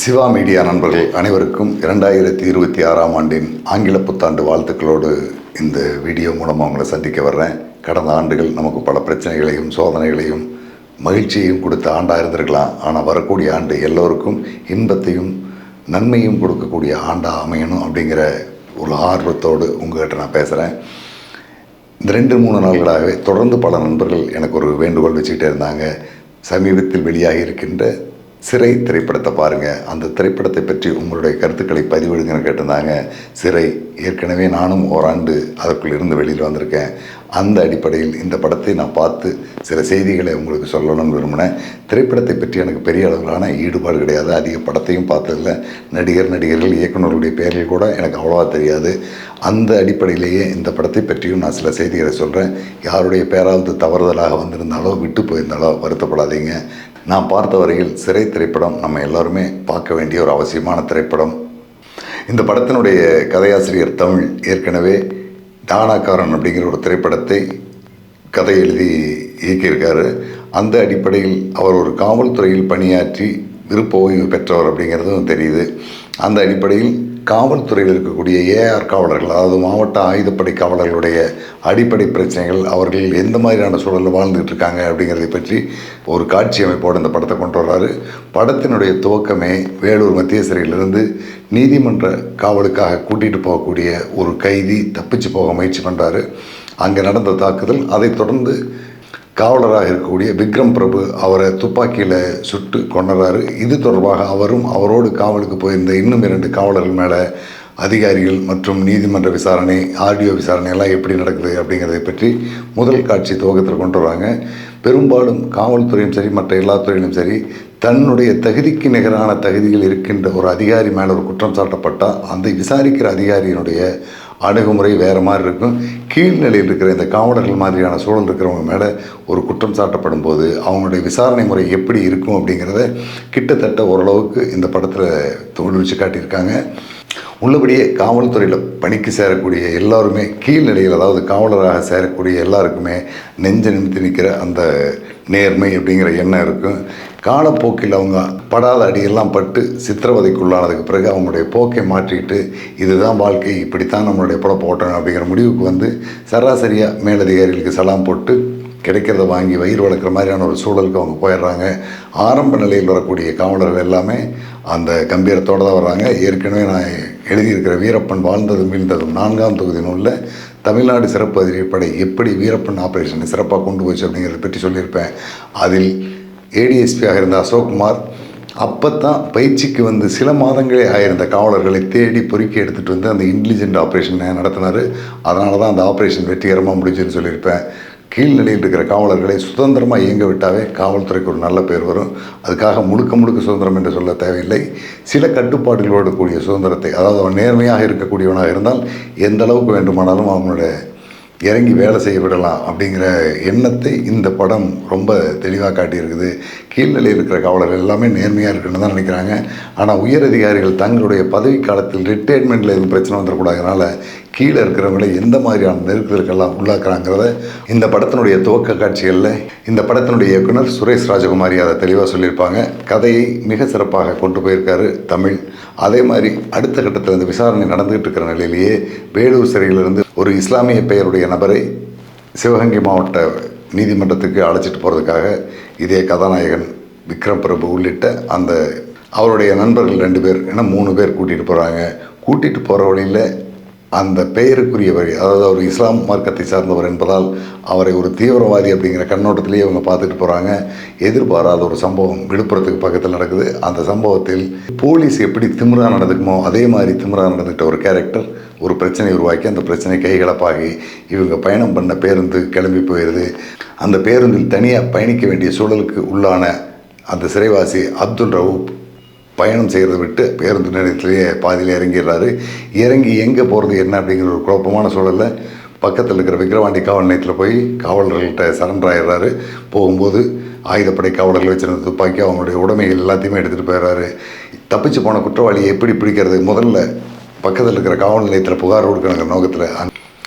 Siva media நண்பர்கள் அனைவருக்கும் இரண்டாயிரத்தி இருபத்தி ஆறாம் ஆண்டின் ஆங்கில புத்தாண்டு வாழ்த்துக்களோடு இந்த வீடியோ மூலமாக உங்களை சந்திக்க வர்றேன். கடந்த ஆண்டுகள் நமக்கு பல பிரச்சனைகளையும் சோதனைகளையும் மகிழ்ச்சியையும் கொடுத்த ஆண்டாக இருந்திருக்கலாம் ஆனால் வரக்கூடிய ஆண்டு எல்லோருக்கும் இன்பத்தையும் நன்மையும் கொடுக்கக்கூடிய ஆண்டாக அமையணும் அப்படிங்கிற ஒரு ஆர்வத்தோடு உங்கள்கிட்ட நான் பேசுகிறேன் இந்த ரெண்டு மூணு நாள்களாகவே தொடர்ந்து பல நண்பர்கள் எனக்கு ஒரு வேண்டுகோள் வச்சுக்கிட்டே இருந்தாங்க. சமீபத்தில் வெளியாகி இருக்கின்ற சிறை திரைப்படத்தை பாருங்கள் அந்த திரைப்படத்தை பற்றி உங்களுடைய கருத்துக்களை பதிவிடுங்கன்னு கேட்டிருந்தாங்க. சிறை ஏற்கனவே நானும் ஓராண்டு அதற்குள் இருந்து வெளியில் வந்திருக்கேன். அந்த அடிப்படையில் இந்த படத்தை நான் பார்த்து சில செய்திகளை உங்களுக்கு சொல்லணும்னு விரும்பினேன். திரைப்படத்தை பற்றி எனக்கு பெரிய அளவிலான ஈடுபாடு கிடையாது. அதிக படத்தையும் பார்த்ததில்ல. நடிகர் நடிகர்கள் இயக்குநர்களுடைய பெயர்கள் கூட எனக்கு அவ்வளோவா தெரியாது. அந்த அடிப்படையிலேயே இந்த படத்தை பற்றியும் நான் சில செய்திகளை சொல்கிறேன் யாருடைய பேராவது தவறுதலாக வந்திருந்தாலோ விட்டு போயிருந்தாலோ வருத்தப்படாதீங்க. நான் பார்த்த வரையில் சிறை திரைப்படம் நம்ம எல்லாருமே பார்க்க வேண்டிய ஒரு அவசியமான திரைப்படம். இந்த படத்தினுடைய கதையாசிரியர் தமிழ். ஏற்கனவே டானாக்காரன் அப்படிங்கிற ஒரு திரைப்படத்தை கதை எழுதி இயக்கியிருக்காரு. அந்த அடிப்படையில் அவர் ஒரு காவல்துறையில் பணியாற்றி விருப்ப ஓய்வு பெற்றவர் அப்படிங்கிறதும் தெரியுது. அந்த அடிப்படையில் காவல்துறையில் இருக்கக்கூடிய ஏஆர் காவலர்கள் அதாவது மாவட்ட ஆயுதப்படை காவலர்களுடைய அடிப்படை பிரச்சனைகள் அவர்கள் எந்த மாதிரியான சூழலில் வாழ்ந்துகிட்டு இருக்காங்க அப்படிங்கிறதை பற்றி ஒரு காட்சி அமைப்போடு இந்த படத்தை கொண்டு வர்றாரு. படத்தினுடைய துவக்கமே வேலூர் மத்திய சிறையிலிருந்து நீதிமன்ற காவலுக்காக கூட்டிகிட்டு போகக்கூடிய ஒரு கைதி தப்பிச்சு போக முயற்சி பண்ணுறாரு அங்கே நடந்த தாக்குதல் அதைத் தொடர்ந்து காவலராக இருக்கக்கூடிய விக்ரம் பிரபு அவரை துப்பாக்கியில் சுட்டு கொண்டுறாரு இது தொடர்பாக அவரும் அவரோடு காவலுக்கு போயிருந்த இன்னும் இரண்டு காவலர்கள் மேலே அதிகாரிகள் மற்றும் நீதிமன்ற விசாரணை ஆர்டிஓ விசாரணை எல்லாம் எப்படி நடக்குது அப்படிங்கிறதை பற்றி முதல் காட்சி துவக்கத்தில் கொண்டு வராங்க. பெரும்பாலும் காவல்துறையும் சரி மற்ற எல்லா துறையிலும் சரி தன்னுடைய தகுதிக்கு நிகரான தகுதிகள் இருக்கின்ற ஒரு அதிகாரி மேலே ஒரு குற்றம் சாட்டப்பட்டால் அந்த விசாரிக்கிற அதிகாரியினுடைய அணுகுமுறை வேறு மாதிரி இருக்கும். கீழ்நிலையில் இருக்கிற இந்த காவலர்கள் மாதிரியான சூழல் இருக்கிறவங்க மேலே ஒரு குற்றம் சாட்டப்படும் போது அவங்களுடைய விசாரணை முறை எப்படி இருக்கும் அப்படிங்கிறத கிட்டத்தட்ட ஓரளவுக்கு இந்த படத்தில் தோல் காட்டியிருக்காங்க. உள்ளபடியே காவல்துறையில் பணிக்கு சேரக்கூடிய எல்லாருமே கீழ்நிலையில் அதாவது காவலராக சேரக்கூடிய எல்லாருக்குமே நெஞ்ச நிமித்தி நிற்கிற அந்த நேர்மை அப்படிங்கிற எண்ணம் இருக்கும். காலப்போக்கில் அவங்க படாத அடியெல்லாம் பட்டு சித்திரவதைக்குள்ளானதுக்கு பிறகு அவங்களுடைய போக்கை மாற்றிக்கிட்டு இதுதான் வாழ்க்கை இப்படித்தான் நம்மளுடைய படம் போட்டோம் அப்படிங்கிற முடிவுக்கு வந்து சராசரியாக மேலதிகாரிகளுக்கு சலாம் போட்டு கிடைக்கிறத வாங்கி வயிறு வளர்க்குற மாதிரியான ஒரு சூழலுக்கு அவங்க போயிடுறாங்க. ஆரம்ப நிலையில் வரக்கூடிய காவலர்கள் எல்லாமே அந்த கம்பீரத்தோடு தான் வர்றாங்க. ஏற்கனவே நான் எழுதியிருக்கிற வீரப்பன் வாழ்ந்ததும் வீழ்ந்ததும் நான்காம் தொகுதி நூலில் தமிழ்நாடு சிறப்பு அதிரடிப்படை எப்படி வீரப்பன் ஆப்ரேஷனை சிறப்பாக கொண்டு போச்சு அப்படிங்கிறத பற்றி சொல்லியிருப்பேன். அதில் ஏடிஎஸ்பியாக இருந்த அசோக்குமார் அப்போ தான் பயிற்சிக்கு வந்து சில மாதங்களே ஆயிருந்த காவலர்களை தேடி பொறுக்கி எடுத்துகிட்டு வந்து அந்த இன்டெலிஜென்ட் ஆப்ரேஷனை நடத்தினார். அதனால தான் அந்த ஆப்ரேஷன் வெற்றிகரமாக முடிஞ்சுன்னு சொல்லியிருப்பேன். கீழ்நிலையில் இருக்கிற காவலர்களை சுதந்திரமாக இயங்க விட்டாவே காவல்துறைக்கு ஒரு நல்ல பேர் வரும். அதுக்காக முழுக்க முழுக்க சுதந்திரம் என்று சொல்ல தேவையில்லை. சில கட்டுப்பாடுகளோடு கூடிய சுதந்திரத்தை அதாவது அவன் நேர்மையாக இருக்கக்கூடியவனாக இருந்தால் எந்த அளவுக்கு வேண்டுமானாலும் அவனுடைய இறங்கி வேலை செய்ய விடலாம் அப்படிங்கிற எண்ணத்தை இந்த படம் ரொம்ப தெளிவாக காட்டியிருக்குது. கீழ்நிலையில் இருக்கிற காவலர்கள் எல்லாமே நேர்மையாக இருக்குன்னு தான் நினைக்கிறாங்க. ஆனால் உயர் அதிகாரிகள் தங்களுடைய பதவி காலத்தில் ரிட்டையர்மெண்ட்டில் எதுவும் பிரச்சனை வந்துடக்கூடாதுனால கீழே இருக்கிறவங்களை எந்த மாதிரியான நெருக்கலுக்கெல்லாம் உள்ளாக்குறாங்கிறத இந்த படத்தினுடைய துவக்க காட்சிகளில் இந்த படத்தினுடைய இயக்குனர் சுரேஷ் ராஜகுமாரி அதை தெளிவாக சொல்லியிருப்பாங்க. கதையை மிக சிறப்பாக கொண்டு போயிருக்காரு தமிழ். அதே மாதிரி அடுத்த கட்டத்தில் இந்த விசாரணை நடந்துகிட்டு இருக்கிற நிலையிலேயே வேலூர் சிறையிலிருந்து ஒரு இஸ்லாமிய பெயருடைய நபரை சிவகங்கை மாவட்ட நீதிமன்றத்துக்கு அழைச்சிட்டு போகிறதுக்காக இதே கதாநாயகன் விக்ரம் பிரபு உள்ளிட்ட அந்த அவருடைய நண்பர்கள் ரெண்டு பேர் ஏன்னா மூணு பேர் கூட்டிகிட்டு போகிறாங்க கூட்டிகிட்டு போகிற வழியில் அந்த பெயருக்குரியவர் அதாவது அவர் இஸ்லாம் மார்க்கத்தை சார்ந்தவர் என்பதால் அவரை ஒரு தீவிரவாதி அப்படிங்கிற கண்ணோட்டத்திலேயே அவங்க பார்த்துட்டு போகிறாங்க எதிர்பாராத ஒரு சம்பவம் விழுப்புரத்துக்கு பக்கத்தில் நடக்குது. அந்த சம்பவத்தில் போலீஸ் எப்படி திமிரா நடந்துக்குமோ அதே மாதிரி திமிரா நடந்துக்கிட்ட ஒரு கேரக்டர் ஒரு பிரச்சனை உருவாக்கி அந்த பிரச்சனை கைகலப்பாகி இவங்க பயணம் பண்ண பேருந்து கிளம்பி போயிடுது அந்த பேருந்தில் தனியாக பயணிக்க வேண்டிய சூழலுக்கு உள்ளான அந்த சிறைவாசி அப்துல் ரவுப் பயணம் செய்கிறத விட்டு பேருந்து நிலையத்திலேயே பாதியில் இறங்கிடுறாரு. இறங்கி எங்கே போகிறது என்ன அப்படிங்கிற ஒரு குழப்பமான சூழலில் பக்கத்தில் இருக்கிற விக்கிரவாண்டி காவல் நிலையத்தில் போய் காவலர்கள்ட்ட சரண்டர் ஆயிடுறாரு. போகும்போது ஆயுதப்படை காவலர்கள் வச்சிருந்த துப்பாக்கி அவங்களுடைய உடைமைகள் எல்லாத்தையுமே எடுத்துகிட்டு போயிடுறாரு. தப்பிச்சு போன குற்றவாளியை எப்படி பிடிக்கிறது? முதல்ல பக்கத்தில் இருக்கிற காவல் நிலையத்தில் புகார் கொடுக்கணுங்கிற நோக்கத்தில்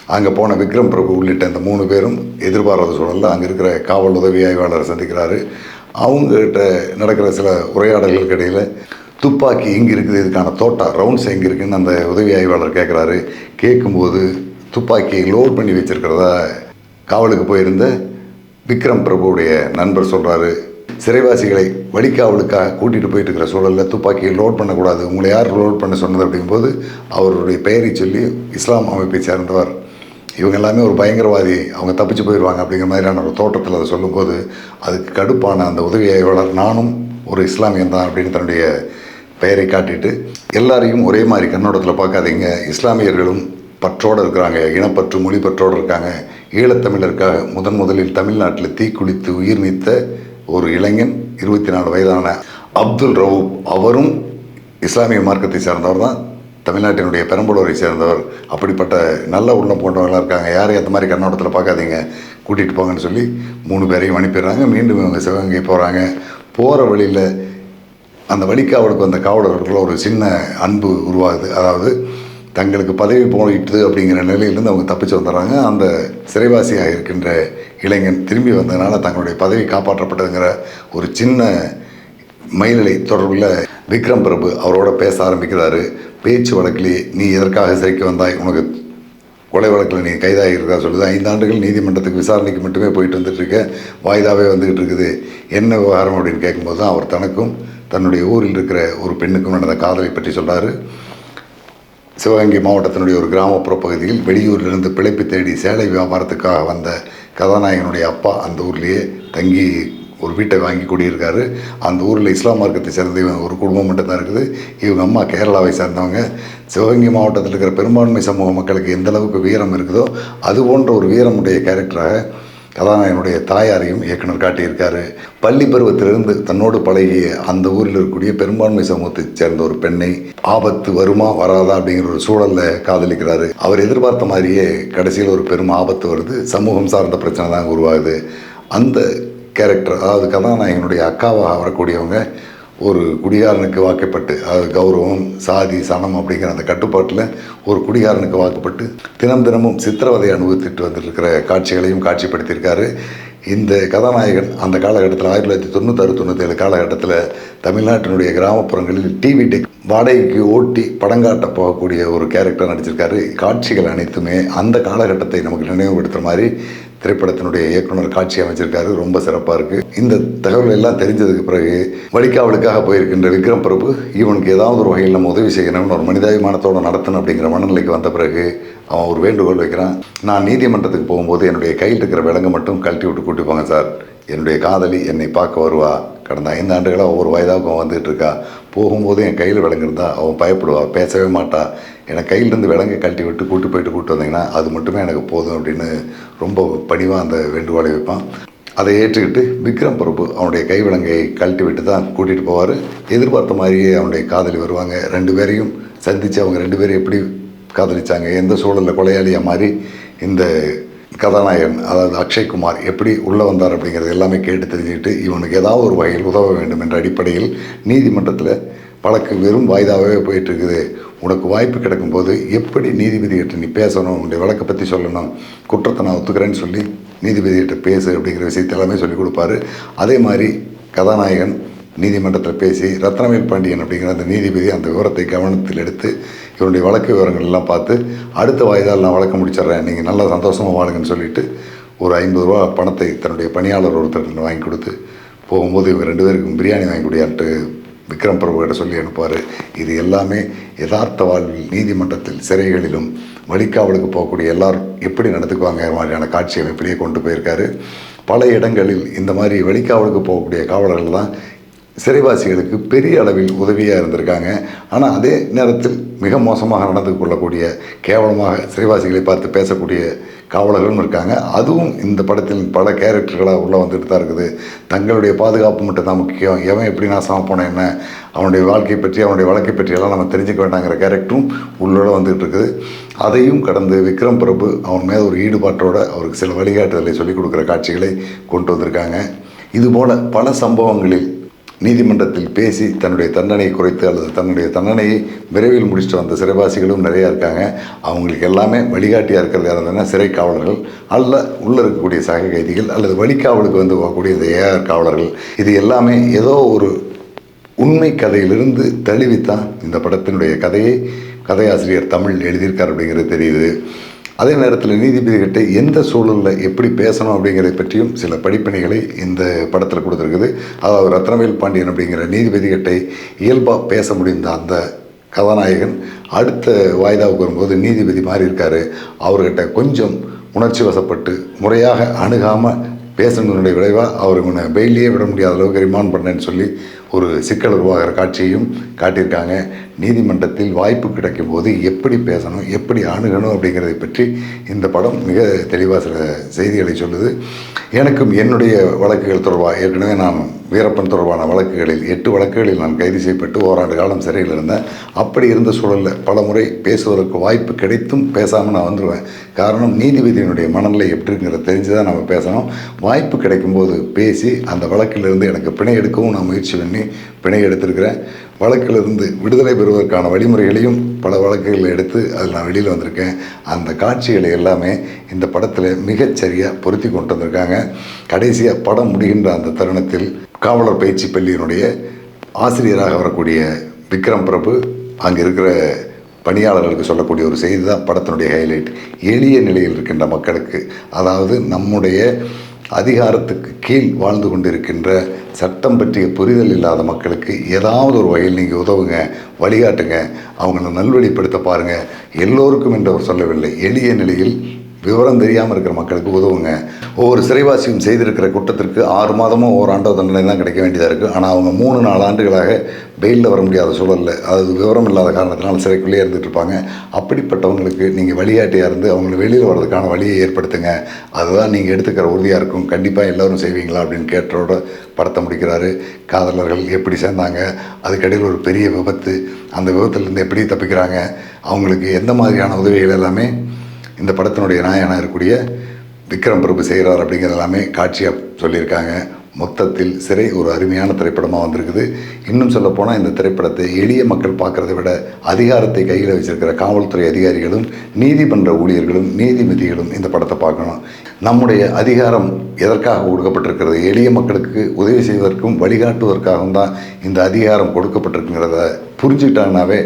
அங்கே போன விக்ரம் பிரபு உள்ளிட்ட இந்த மூணு பேரும் எதிர்பாராத சூழலில் அங்கே இருக்கிற காவல் உதவி ஆய்வாளரை சந்திக்கிறாரு. அவங்ககிட்ட நடக்கிற சில உரையாடல்களுக்கு இடையில் துப்பாக்கி எங்கே இருக்குது இதுக்கான தோட்டா ரவுண்ட்ஸ் எங்கே இருக்குன்னு அந்த உதவி ஆய்வாளர் கேட்குறாரு கேட்கும்போது துப்பாக்கியை லோட் பண்ணி வச்சுருக்கிறதா காவலுக்கு போயிருந்த விக்ரம் பிரபுவுடைய நண்பர் சொல்கிறாரு சிறைவாசிகளை வழிக்காவலுக்காக கூட்டிகிட்டு போயிட்டு இருக்கிற சூழலில் துப்பாக்கியை லோட் பண்ணக்கூடாது. உங்களை யார் லோட் பண்ண சொன்னது அப்படிங்கும்போது அவருடைய பெயரை சொல்லி இஸ்லாம் அமைப்பை சேர்ந்தவர். இவங்க எல்லாமே ஒரு பயங்கரவாதி. அவங்க தப்பிச்சு போயிடுவாங்க அப்படிங்கிற மாதிரியான ஒரு தோட்டத்தில் அதை சொல்லும்போது அதுக்கு கடுப்பான அந்த உதவியாளர் நானும் ஒரு இஸ்லாமியன் தான் அப்படின்னு தன்னுடைய பெயரை காட்டிட்டு எல்லாரையும் ஒரே மாதிரி கண்ணோட்டத்தில் பார்க்காதீங்க. இஸ்லாமியர்களும் பற்றோடு இருக்கிறாங்க. இனப்பற்று மொழி பற்றோடு இருக்காங்க. ஈழத்தமிழருக்காக முதன் முதலில் தமிழ்நாட்டில் தீக்குளித்து உயிர் நீத்த ஒரு இளைஞன் இருபத்தி நாலு வயதான அப்துல் ரவூப். அவரும் இஸ்லாமிய மார்க்கத்தை சேர்ந்தவர் தான். தமிழ்நாட்டினுடைய பெரம்பலூரை சேர்ந்தவர். அப்படிப்பட்ட நல்ல உள்ளம் போன்றவங்களாம் இருக்காங்க. யாரையும் அந்த மாதிரி கண்ணோட்டத்தில் பார்க்காதீங்க. கூட்டிகிட்டு போங்கன்னு சொல்லி மூணு பேரையும் அனுப்பிடுறாங்க. மீண்டும் இவங்க சிவகங்கை போகிறாங்க போகிற வழியில் அந்த வழிக்காவலுக்கு வந்த காவலர்களுக்குள்ள ஒரு சின்ன அன்பு உருவாகுது. அதாவது தங்களுக்கு பதவி போயிட்டு அப்படிங்கிற நிலையிலேருந்து அவங்க தப்பிச்சு வந்துடுறாங்க. அந்த சிறைவாசியாக இருக்கின்ற இளைஞன் திரும்பி வந்ததுனால தங்களுடைய பதவி காப்பாற்றப்பட்டதுங்கிற ஒரு சின்ன மயிலை தொடர்பில் விக்ரம் பிரபு அவரோட பேச ஆரம்பிக்கிறாரு. பேச்சு வழக்கிலே நீ எதற்காக சிறைக்கு வந்தாய்? உனக்கு கொலை வழக்கில் நீ கைதாகி இருக்கா சொல்லுது. ஐந்தாண்டுகள் நீதிமன்றத்துக்கு விசாரணைக்கு மட்டுமே போயிட்டு வந்துட்டு இருக்க வாய்தாவே வந்துக்கிட்டு இருக்குது. என்ன விவகாரம் அப்படின்னு கேட்கும்போது தான் அவர் தனக்கும் தன்னுடைய ஊரில் இருக்கிற ஒரு பெண்ணுக்கும் நடந்த காதலை பற்றி சொல்கிறார் சிவகங்கை மாவட்டத்தினுடைய ஒரு கிராமப்புற பகுதியில் வெளியூரிலிருந்து பிழைப்பு தேடி சேலை வியாபாரத்துக்காக வந்த கதாநாயகனுடைய அப்பா அந்த ஊர்லேயே தங்கி ஒரு வீட்டை வாங்கி குடியிருக்காரு. அந்த ஊரில் இஸ்லாம் மார்க்கத்தை சேர்ந்த ஒரு குடும்பம் மட்டும்தான் இருக்குது. இவங்க அம்மா கேரளாவை சேர்ந்தவங்க. சிவகங்கை மாவட்டத்தில் இருக்கிற பெரும்பான்மை சமூக மக்களுக்கு எந்த அளவுக்கு வீரம் இருக்குதோ அது போன்ற ஒரு வீரமுடைய கேரக்டராக கதாநாயகனுடைய தாயாரையும் இயக்குனர் காட்டியிருக்காரு. பள்ளி பருவத்திலிருந்து தன்னோடு பழகிய அந்த ஊரில் இருக்கக்கூடிய பெரும்பான்மை சமூகத்தைச் சேர்ந்த ஒரு பெண்ணை ஆபத்து வருமா வராதா அப்படிங்கிற ஒரு சூழலில் காதலிக்கிறாரு. அவர் எதிர்பார்த்த மாதிரியே கடைசியில் ஒரு பெரும் ஆபத்து வருது. சமூகம் சார்ந்த பிரச்சனை தான் உருவாகுது. அந்த கேரக்டர் அதாவது கதாநாயகனுடைய அக்காவாக வரக்கூடியவங்க ஒரு குடிகாரனுக்கு வாக்கப்பட்டு அது கௌரவம் சாதி சனம் அப்படிங்கிற அந்த கட்டுப்பாட்டில் ஒரு குடிகாரனுக்கு வாக்கப்பட்டு தினம் தினமும் சித்திரவதை அனுபவித்துட்டு வந்துருக்கிற காட்சிகளையும் காட்சிப்படுத்தியிருக்காரு. இந்த கதாநாயகன் அந்த காலகட்டத்தில் ஆயிரத்தி தொள்ளாயிரத்தி தொண்ணூத்தாறு தொண்ணூற்றேழு காலகட்டத்தில் தமிழ்நாட்டினுடைய கிராமப்புறங்களில் டிவி டெக் வாடகைக்கு ஓட்டி படங்காட்ட போகக்கூடிய ஒரு கேரக்டர் நடிச்சிருக்காரு. காட்சிகள் அனைத்துமே அந்த காலகட்டத்தை நமக்கு நினைவுபடுத்துகிற மாதிரி திரைப்படத்தினுடைய இயக்குனர் காட்சி அமைச்சிருக்காரு. ரொம்ப சிறப்பாக இருக்குது இந்த தகவல் எல்லாம் தெரிஞ்சதுக்கு பிறகு வழிகாவலுக்காக போயிருக்கின்ற விக்ரம் பிரபு இவனுக்கு ஏதாவது ஒரு வகையில் நம்ம உதவி செய்யணும்னு ஒரு மனிதாபிமானத்தோடு நடத்தணும் அப்படிங்கிற மனநிலைக்கு வந்த பிறகு அவன் ஒரு வேண்டுகோள் வைக்கிறான். நான் நீதிமன்றத்துக்கு போகும்போது என்னுடைய கையில் இருக்கிற விலங்கை மட்டும் கழட்டி விட்டு கூட்டி போங்க சார். என்னுடைய காதலி என்னை பார்க்க வருவா. கடந்த ஐந்து ஆண்டுகளாக ஒவ்வொரு வயதாகவும் வந்துட்டு இருக்கா. போகும்போது என் கையில் விலங்கு அவன் பயப்படுவாள் பேசவே மாட்டாள் எனக்கு கையிலேருந்து விலங்கை கழட்டி விட்டு கூட்டு போயிட்டு கூட்டு வந்தீங்கன்னா அது மட்டுமே எனக்கு போதும் அப்படின்னு ரொம்ப பணிவாக அந்த வேண்டுகோளை வைப்பான். அதை ஏற்றுக்கிட்டு விக்ரம் பிரபு அவனுடைய கை விலங்கை கழட்டி விட்டு தான் கூட்டிகிட்டு போவார். எதிர்பார்த்த மாதிரியே அவனுடைய காதலி வருவாங்க. ரெண்டு பேரையும் சந்தித்து அவங்க ரெண்டு பேரும் எப்படி காதலிச்சாங்க எந்த சூழலில் கொலையாளியாக மாதிரி இந்த கதாநாயகன் அதாவது அக்ஷய்குமார் எப்படி உள்ளே வந்தார் அப்படிங்கிறது எல்லாமே கேட்டு தெரிஞ்சுக்கிட்டு இவனுக்கு ஏதாவது ஒரு வகையில் உதவ வேண்டும் என்ற அடிப்படையில் நீதிமன்றத்தில் வழக்கு வெறும் வாய்தாவே போயிட்டு இருக்குது உனக்கு வாய்ப்பு கிடைக்கும்போது எப்படி நீதிபதிகிட்ட நீ பேசணும் உன்னுடைய வழக்கை பற்றி சொல்லணும் குற்றத்தை நான் ஒத்துக்கிறேன்னு சொல்லி நீதிபதிகிட்ட பேசு அப்படிங்கிற விஷயத்தை எல்லாமே சொல்லிக் கொடுப்பாரு. அதே மாதிரி கதாநாயகன் நீதிமன்றத்தில் பேசி ரத்னவேல் பாண்டியன் அப்படிங்கிற அந்த நீதிபதி அந்த விவரத்தை கவனத்தில் எடுத்து இவருடைய வழக்கு விவரங்கள் எல்லாம் பார்த்து அடுத்த வாய்தால் நான் வழக்கு முடிச்சிடுறேன். நீங்கள் நல்லா சந்தோஷமாக வாழுங்கன்னு சொல்லிட்டு ஒரு ஐம்பது ரூபா பணத்தை தன்னுடைய பணியாளர் ஒருத்தர் வாங்கி கொடுத்து போகும்போது இவங்க ரெண்டு பேருக்கும் பிரியாணி வாங்கி கொடுயான்ட்டு விக்ரம் பிரபுகிட்ட சொல்லி அனுப்புவார். இது எல்லாமே யதார்த்த வாழ்வில் நீதிமன்றத்தில் சிறைகளிலும் வழிக்காவலுக்கு போகக்கூடிய எல்லாரும் எப்படி நடந்துக்குவாங்க மாதிரியான காட்சியை இப்படியே கொண்டு போயிருக்காரு. பல இடங்களில் இந்த மாதிரி வழிக்காவலுக்கு போகக்கூடிய காவலர்கள் தான் சிறைவாசிகளுக்கு பெரிய அளவில் உதவியாக இருந்திருக்காங்க. ஆனால் அதே நேரத்தில் மிக மோசமாக நடந்து கொள்ளக்கூடிய கேவலமாக சிறைவாசிகளை பார்த்து பேசக்கூடிய காவலர்களும் இருக்காங்க. அதுவும் இந்த படத்தில் பல கேரக்டர்களாக உள்ளே வந்துட்டு தான் இருக்குது. தங்களுடைய பாதுகாப்பு மட்டும் தான் முக்கியம். எவன் எப்படி நாசமாக போனேன் என்ன? அவனுடைய வாழ்க்கை பற்றி அவனுடைய வழக்கை பற்றியெல்லாம் நம்ம தெரிஞ்சுக்க வேண்டாங்கிற கேரக்டரும் உள்ளோட வந்துகிட்டு இருக்குது. அதையும் கடந்து விக்ரம் பிரபு அவன் மேல் ஒரு ஈடுபாட்டோடு அவருக்கு சில வழிகாட்டுதலை சொல்லிக் கொடுக்குற காட்சிகளை கொண்டு வந்திருக்காங்க. இதுபோல் பல சம்பவங்களில் நீதிமன்றத்தில் பேசி தன்னுடைய தண்டனையை குறைத்து அல்லது தன்னுடைய தண்டனையை விரைவில் முடிச்சுட்டு வந்த சிறைவாசிகளும் நிறையா இருக்காங்க. அவங்களுக்கு எல்லாமே வழிகாட்டியாக இருக்கிறது யாருன்னா சிறை காவலர்கள் அல்ல உள்ளே இருக்கக்கூடிய சக கைதிகள் அல்லது வழிக்காவலுக்கு வந்து போகக்கூடிய இந்த ஏஆர் காவலர்கள். இது எல்லாமே ஏதோ ஒரு உண்மை கதையிலிருந்து தழுவித்தான் இந்த படத்தினுடைய கதையை கதையாசிரியர் தமிழ் எழுதியிருக்கார் அப்படிங்கிறது தெரியுது. அதே நேரத்தில் நீதிபதிகிட்ட எந்த சூழலில் எப்படி பேசணும் அப்படிங்கிறத பற்றியும் சில படிப்பினைகளை இந்த படத்தில் கொடுத்துருக்குது. அதாவது ரத்னவேல் பாண்டியன் அப்படிங்கிற நீதிபதிகிட்ட இயல்பாக பேச முடிந்த அந்த கதாநாயகன் அடுத்த வாய்தாவுக்கு வரும்போது நீதிபதி மாறி இருக்காரு அவர்கிட்ட கொஞ்சம் உணர்ச்சி வசப்பட்டு முறையாக அணுகாமல் பேசுனதனுடைய விளைவாக அவர் உன்னை பெயிலே விட முடியாத அளவுக்கு ரிமாண்ட் பண்ணேன்னு சொல்லி ஒரு சிக்கல் உருவாகிற காட்சியையும் காட்டியிருக்காங்க. நீதிமன்றத்தில் வாய்ப்பு கிடைக்கும் போது எப்படி பேசணும் எப்படி அணுகணும் அப்படிங்கிறதை பற்றி இந்த படம் மிக தெளிவாக சில செய்திகளை சொல்லுது. எனக்கும் என்னுடைய வழக்குகள் தொடர்பாக ஏற்கனவே நான் வீரப்பன் தொடர்பான வழக்குகளில் எட்டு வழக்குகளில் நான் கைது செய்யப்பட்டு ஓராண்டு காலம் சிறையில் இருந்தேன். அப்படி இருந்த சூழலில் பல முறை பேசுவதற்கு வாய்ப்பு கிடைத்தும் பேசாமல் நான் வந்துடுவேன் காரணம் நீதிபதியினுடைய மனநிலை எப்படிங்கிறத தெரிஞ்சு தான் நம்ம பேசணும். வாய்ப்பு கிடைக்கும்போது பேசி அந்த வழக்கிலிருந்து எனக்கு பிணை எடுக்கவும் நான் முயற்சி பண்ணி பிணை எடுத்திருக்கிறேன். வழக்கிலிருந்து விடுதலை பெறுவதற்கான வழிமுறைகளையும் பல வழக்குகளை எடுத்து அதில் நான் வெளியில் வந்திருக்கேன். அந்த காட்சிகளை எல்லாமே இந்த படத்தில் மிகச்சரியாக பொருத்தி கொண்டு வந்திருக்காங்க. கடைசியாக படம் முடிகின்ற அந்த தருணத்தில் காவலர் பயிற்சி பள்ளியினுடைய ஆசிரியராக வரக்கூடிய விக்ரம் பிரபு அங்கே இருக்கிற பணியாளர்களுக்கு சொல்லக்கூடிய ஒரு செய்தி தான் படத்தினுடைய ஹைலைட் எளிய நிலையில் இருக்கின்ற மக்களுக்கு அதாவது நம்முடைய அதிகாரத்துக்கு கீழ் வாழ்ந்து கொண்டிருக்கின்ற சட்டம் பற்றிய புரிதல் இல்லாத மக்களுக்கு ஏதாவது ஒரு வகையில் நீங்கள் உதவுங்க வழிகாட்டுங்க. அவங்கள நல்வழிப்படுத்த பாருங்கள் எல்லோருக்கும் என்று அவர் சொல்லவில்லை. எளிய நிலையில் விவரம் தெரியாமல் இருக்கிற மக்களுக்கு உதவுங்க. ஒவ்வொரு சிறைவாசியும் செய்திருக்கிற குற்றத்திற்கு ஆறு மாதமோ ஓராண்டோ தண்டனை தான் கிடைக்க வேண்டியதாக இருக்குது ஆனால் அவங்க மூணு நாலு ஆண்டுகளாக வெயிலில் வர முடியாத சூழலில் அது விவரம் இல்லாத காரணத்தினால் சிறைக்குள்ளேயே இருந்துட்டு இருப்பாங்க. அப்படிப்பட்டவங்களுக்கு நீங்கள் வழிகாட்டியாக இருந்து அவங்களை வெளியில் வர்றதுக்கான வழியை ஏற்படுத்துங்க. அதுதான் நீங்கள் எடுத்துக்கிற உறுதியாக இருக்கும். கண்டிப்பாக எல்லோரும் செய்வீங்களா அப்படின்னு கேட்டோட படத்தை முடிக்கிறாரு. காதலர்கள் எப்படி சேர்ந்தாங்க? அதுக்கடையில் ஒரு பெரிய விபத்து. அந்த விபத்துலேருந்து எப்படி தப்பிக்கிறாங்க? அவங்களுக்கு எந்த மாதிரியான உதவிகள் எல்லாமே இந்த படத்தினுடைய நாயனாக இருக்கக்கூடிய விக்ரம் பிரபு செய்கிறார் அப்படிங்கிறது எல்லாமே காட்சியாக சொல்லியிருக்காங்க. மொத்தத்தில் சிறை ஒரு அருமையான திரைப்படமாக வந்திருக்குது. இன்னும் சொல்லப்போனால் இந்த திரைப்படத்தை எளிய மக்கள் பார்க்குறத விட அதிகாரத்தை கையில் வச்சிருக்கிற காவல்துறை அதிகாரிகளும் நீதிமன்ற ஊழியர்களும் நீதிபதிகளும் இந்த படத்தை பார்க்கணும். நம்முடைய அதிகாரம் எதற்காக கொடுக்கப்பட்டிருக்கிறது எளிய மக்களுக்கு உதவி செய்வதற்கும் வழிகாட்டுவதற்காகவும் தான் இந்த அதிகாரம் கொடுக்கப்பட்டிருக்குங்கிறத புரிஞ்சுக்கிட்டாங்கனாவே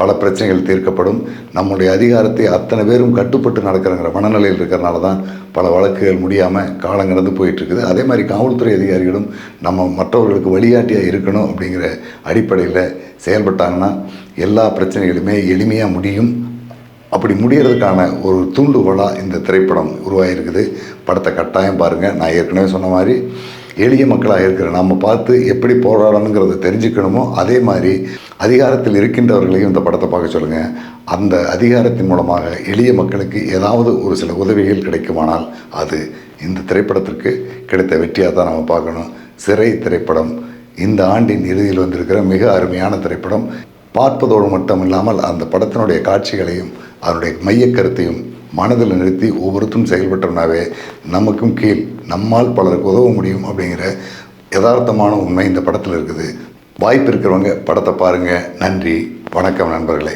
பல பிரச்சனைகள் தீர்க்கப்படும். நம்முடைய அதிகாரத்தை அத்தனை பேரும் கட்டுப்பட்டு நடக்கிறங்கிற மனநிலையில் இருக்கிறனால தான் பல வழக்குகள் முடியாமல் காலம் கடந்து போயிட்டுருக்குது. அதே மாதிரி காவல்துறை அதிகாரிகளும் நம்ம மற்றவர்களுக்கு வழிகாட்டியாக இருக்கணும் அப்படிங்கிற அடிப்படையில் செயல்பட்டாங்கன்னா எல்லா பிரச்சனைகளுமே எளிமையாக முடியும். அப்படி முடிகிறதுக்கான ஒரு தூண்டுகோலாக இந்த திரைப்படம் உருவாகிருக்குது படத்தை கட்டாயம் பாருங்கள் நான் ஏற்கனவே சொன்ன மாதிரி எளிய மக்களாக இருக்கிற நம்ம பார்த்து எப்படி போராடணுங்கிறத தெரிஞ்சுக்கணுமோ அதே மாதிரி அதிகாரத்தில் இருக்கின்றவர்களையும் இந்த படத்தை பார்க்க சொல்லுங்கள் அந்த அதிகாரத்தின் மூலமாக எளிய மக்களுக்கு ஏதாவது ஒரு சில உதவிகள் கிடைக்குமானால் அது இந்த திரைப்படத்திற்கு கிடைத்த வெற்றியாக தான் நம்ம பார்க்கணும். சிறை திரைப்படம் இந்த ஆண்டின் இறுதியில் வந்திருக்கிற மிக அருமையான திரைப்படம். பார்ப்பதோடு மட்டும் இல்லாமல் அந்த படத்தினுடைய காட்சிகளையும் அதனுடைய மையக்கருத்தையும் மனதில் நிறுத்தி ஒவ்வொருத்தரும் செயல்பட்டோம்னாவே நமக்கும் கீழ் நம்மால் பலருக்கு உதவ முடியும் அப்படிங்கிற யதார்த்தமான உண்மை இந்த படத்தில் இருக்குது. வாய்ப்பு இருக்கிறவங்க படத்தை பாருங்கள் நன்றி. வணக்கம் நண்பர்களே.